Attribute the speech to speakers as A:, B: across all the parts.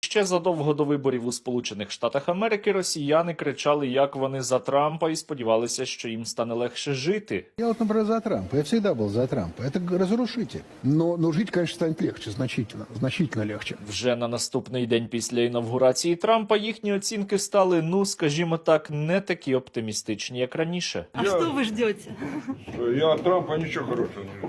A: Ще задовго до виборів у Сполучених Штатах Америки росіяни кричали, як вони за Трампа, і сподівалися, що їм стане легше жити.
B: Я вот, например, за Трампа. Я всегда был за Трампа. Это разрушитель.
C: Но, но жить, конечно, станет легче, значительно, значительно легче.
A: Вже на наступний день після інавгурації Трампа їхні оцінки стали, ну скажімо так, не такі оптимістичні, як раніше.
D: А что вы ждете?
E: Я от Трампа ничего хорошего не жду.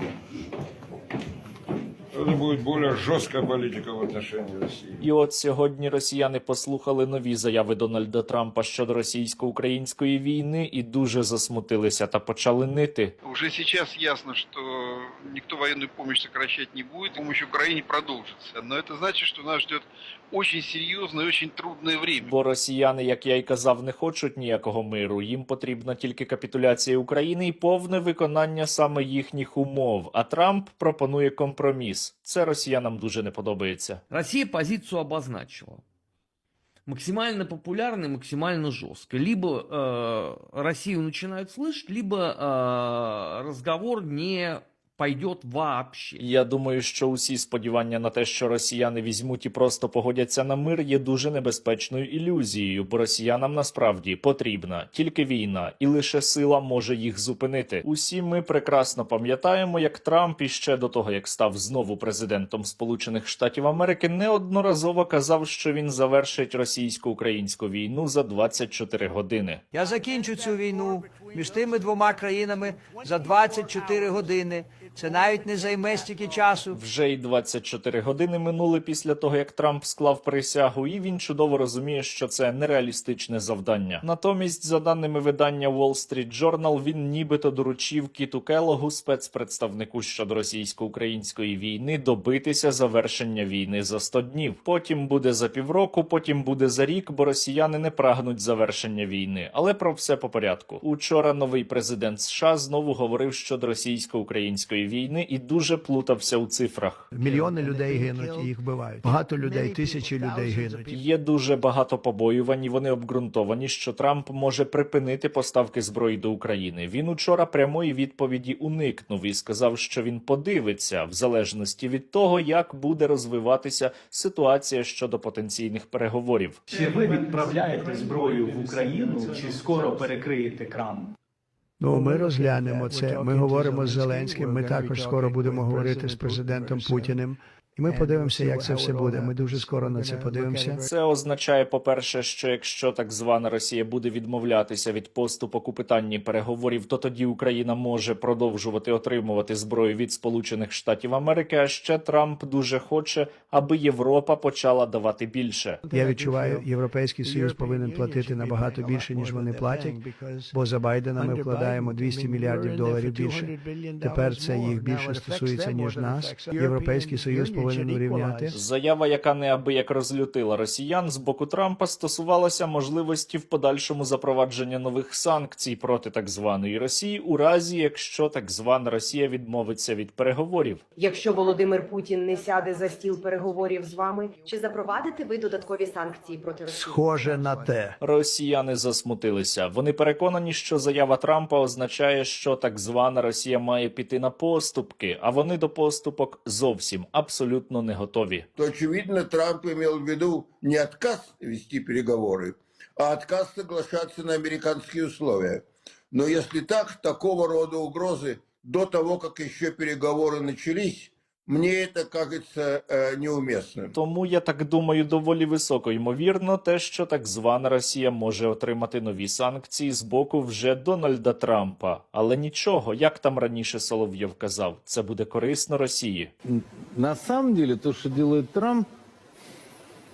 E: Это будет более жорстка політика в отношении Росії.
A: І от сьогодні росіяни послухали нові заяви Дональда Трампа щодо російсько-української війни і дуже засмутилися та почали нити.
F: Уже сейчас ясно, що ніхто военную допомогу сокращати не буде. Допомога Україні продовжиться. Але це значить, що нас ждет очень серьезное и очень трудное время.
A: Бо росіяни, як я й казав, не хочуть ніякого миру. Їм потрібна тільки капітуляція України і повне виконання саме їхніх умов. А Трамп пропонує компроміс. Це росіянам дуже не подобається.
G: Россия позицию обозначила. Максимально популярно и максимально жестко. Либо э, Россию начинают слышать, либо э, разговор не пойдет вообще.
A: Я думаю, що усі сподівання на те, що росіяни візьмуть і просто погодяться на мир, є дуже небезпечною ілюзією, бо росіянам насправді потрібна тільки війна, і лише сила може їх зупинити. Усі ми прекрасно пам'ятаємо, як Трамп іще до того, як став знову президентом Сполучених Штатів Америки, неодноразово казав, що він завершить російсько-українську війну за 24 години.
H: Я закінчу цю війну між тими двома країнами за 24 години. Це навіть не займе стільки часу.
A: Вже й 24 години минули після того, як Трамп склав присягу, і він чудово розуміє, що це нереалістичне завдання. Натомість, за даними видання Wall Street Journal, він нібито доручив Кіту Келогу, спецпредставнику щодо російсько-української війни, добитися завершення війни за 100 днів. Потім буде за півроку, потім буде за рік, бо росіяни не прагнуть завершення війни. Але про все по порядку. Учора новий президент США знову говорив щодо російсько-української війни і дуже плутався у цифрах.
I: Мільйони людей гинуть і їх вбивають. Багато людей, тисячі людей гинуть.
A: Є дуже багато побоювань, і вони обґрунтовані, що Трамп може припинити поставки зброї до України. Він учора прямої відповіді уникнув і сказав, що він подивиться в залежності від того, як буде розвиватися ситуація щодо потенційних переговорів.
J: Чи ви відправляєте зброю в Україну, чи скоро перекриєте кран?
I: Ну, ми розглянемо це. Ми говоримо з Зеленським. Ми також скоро будемо говорити з президентом Путіним. І ми подивимося, як це все буде. Ми дуже скоро на це подивимося.
A: Це означає, по-перше, що якщо так звана Росія буде відмовлятися від поступок у питанні переговорів, то тоді Україна може продовжувати отримувати зброю від Сполучених Штатів Америки. А ще Трамп дуже хоче, аби Європа почала давати більше.
I: Я відчуваю, європейський союз повинен платити набагато більше, ніж вони платять. Бо за Байдена ми вкладаємо 200 мільярдів доларів більше. Тепер це їх більше стосується ніж нас. Європейський союз повинен урівняти.
A: Заява, яка неабияк розлютила росіян з боку Трампа, стосувалася можливості в подальшому запровадження нових санкцій проти так званої Росії, у разі якщо так звана Росія відмовиться від переговорів.
K: Якщо Володимир Путін не сяде за стіл переговорів з вами, чи запровадите ви додаткові санкції проти Росії?
I: Схоже на те.
A: Росіяни засмутилися. Вони переконані, що заява Трампа означає, що так звана Росія має піти на поступки, а вони до поступок зовсім абсолютно не готові.
L: то, очевидно, Трамп имел в виду не отказ вести переговоры, а отказ соглашаться на американские условия. Но если так, такого рода угрозы до того, как еще переговоры начались, мне это кажется э, неуместным.
A: Тому я так думаю, доволі високо ймовірно, те, що так звана Росія може отримати нові санкції з боку вже Дональда Трампа. Але нічого, як там раніше Соловйов казав, це буде корисно Росії.
J: На самом деле, то, что делает Трамп,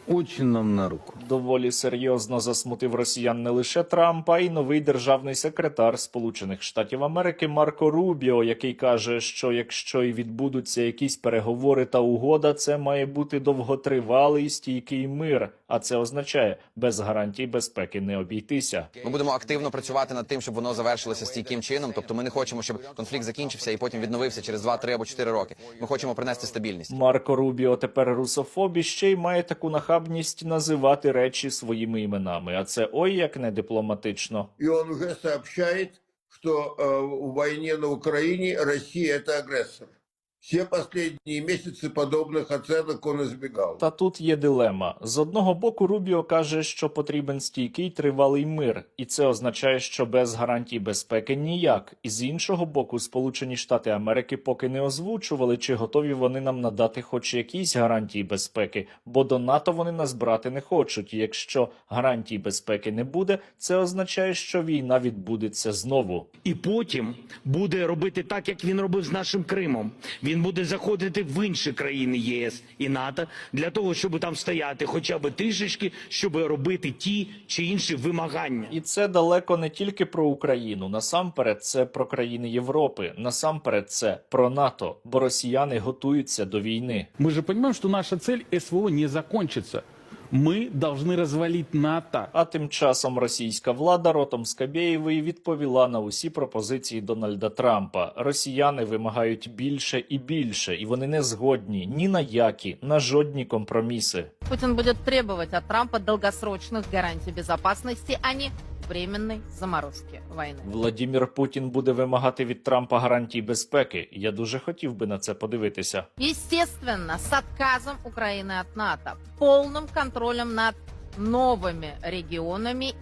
J: очень нам на руку.
A: Доволі серйозно засмутив росіян не лише Трампа, й новий державний секретар Сполучених Штатів Америки Марко Рубіо, який каже, що якщо і відбудуться якісь переговори та угода, це має бути довготривалий стійкий мир. А це означає без гарантій безпеки не обійтися.
M: Ми будемо активно працювати над тим, щоб воно завершилося стійким чином. Тобто, ми не хочемо, щоб конфлікт закінчився і потім відновився через 2, 3 або 4 роки. Ми хочемо принести стабільність.
A: Марко Рубіо тепер русофоб і ще й має таку нахабність називати речі своїми іменами. А це ой як не дипломатично.
L: И он уже сообщает, что э, в войне на Украине Россия это агрессор. Все последние месяцы подобных оценок он избегал.
A: Та тут є дилема. З одного боку, Рубіо каже, що потрібен стійкий тривалий мир, і це означає, що без гарантій безпеки ніяк. І з іншого боку, Сполучені Штати Америки поки не озвучували, чи готові вони нам надати хоч якісь гарантії безпеки, бо до НАТО вони нас брати не хочуть. І якщо гарантій безпеки не буде, це означає, що війна відбудеться знову.
D: І потім буде робити так, як він робив з нашим Кримом. Він буде заходити в інші країни ЄС і НАТО для того, щоб там стояти хоча б трішечки, щоб робити ті чи інші вимагання.
A: І це далеко не тільки про Україну. Насамперед, це про країни Європи. Насамперед, це про НАТО, бо росіяни готуються до війни.
J: Ми ж розуміємо, що наша цель СВО не закончится. Мы повинні розвалити НАТО.
A: А тим часом російська влада ротом Скабєєвої відповіла на усі пропозиції Дональда Трампа. Росіяни вимагають більше і більше, і вони не згодні ні на які, на жодні компроміси.
K: Путін буде требувати від Трампа довгосрочних гарантій безпечності, а не временної заморозки війни.
A: Владімір Путін буде вимагати від Трампа гарантій безпеки. Я дуже хотів би на це подивитися.
K: Естественно, с отказом Украины от НАТО, полным контролем над новыми регионами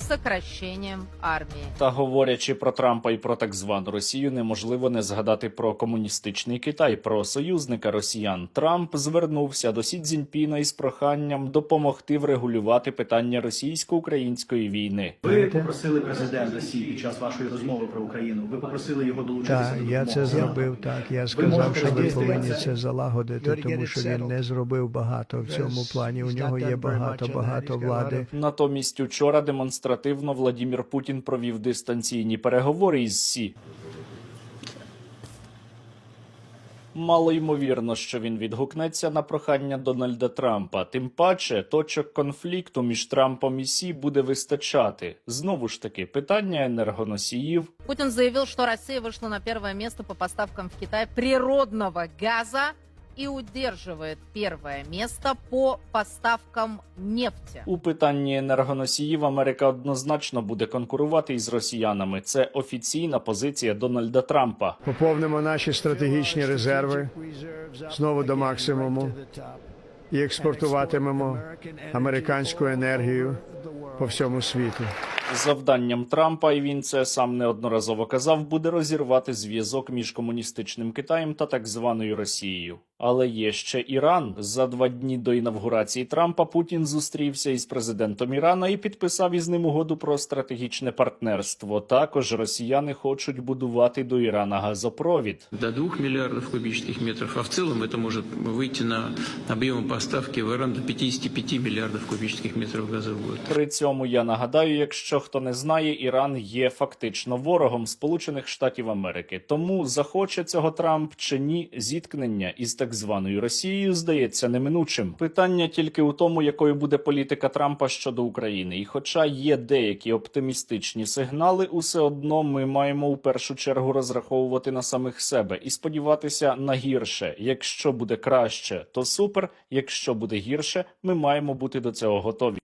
K: и сокращением армии.
A: Та говорячи про Трампа і про так звану Росію, неможливо не згадати про комуністичний Китай, про союзника росіян. Трамп звернувся до Сі Цзіньпіна із проханням допомогти врегулювати питання російсько-української війни.
I: Ви
D: попросили президента Росії під час вашої розмови про Україну. Ви попросили його долучитися
I: Так, я це зробив. Так, я сказав, що ви повинні це залагодити, тому що він не зробив багато в цьому плані. У нього є багато багато влади.
A: Натомість учора демонстративно Владімір Путін провів дистанційні переговори із Сі. Мало ймовірно, що він відгукнеться на прохання Дональда Трампа. Тим паче, точок конфлікту між Трампом і Сі буде вистачати. Знову ж таки, питання енергоносіїв,
K: Путин заявил, что Россия вышла на первое место по поставкам в Китай природного газа и удерживает первое место по поставкам нефти.
A: У питанні енергоносіїв Америка однозначно буде конкурувати із росіянами. Це офіційна позиція Дональда Трампа.
I: Поповнимо наші стратегічні резерви знову до максимуму і експортуватимемо американську енергію по всьому світу.
A: Завданням Трампа, і він це сам неодноразово казав, буде розірвати зв'язок між комуністичним Китаєм та так званою Росією. Але є ще Іран. За два дні до інавгурації Трампа Путін зустрівся із президентом Ірана і підписав із ним угоду про стратегічне партнерство. Також росіяни хочуть будувати до Ірана газопровід.
D: До 2 миллиардов кубических метров, а в целом это может выйти на объемы поставки в Иран до 55 миллиардов кубических метров газа в год.
A: При цьому я нагадаю, якщо хто не знає, Іран є фактично ворогом Сполучених Штатів Америки. Тому захоче цього Трамп чи ні, зіткнення із так званою Росією здається неминучим. Питання тільки у тому, якою буде політика Трампа щодо України. І хоча є деякі оптимістичні сигнали, усе одно ми маємо у першу чергу розраховувати на самих себе і сподіватися на гірше. Якщо буде краще, то супер. Якщо буде гірше, ми маємо бути до цього готові.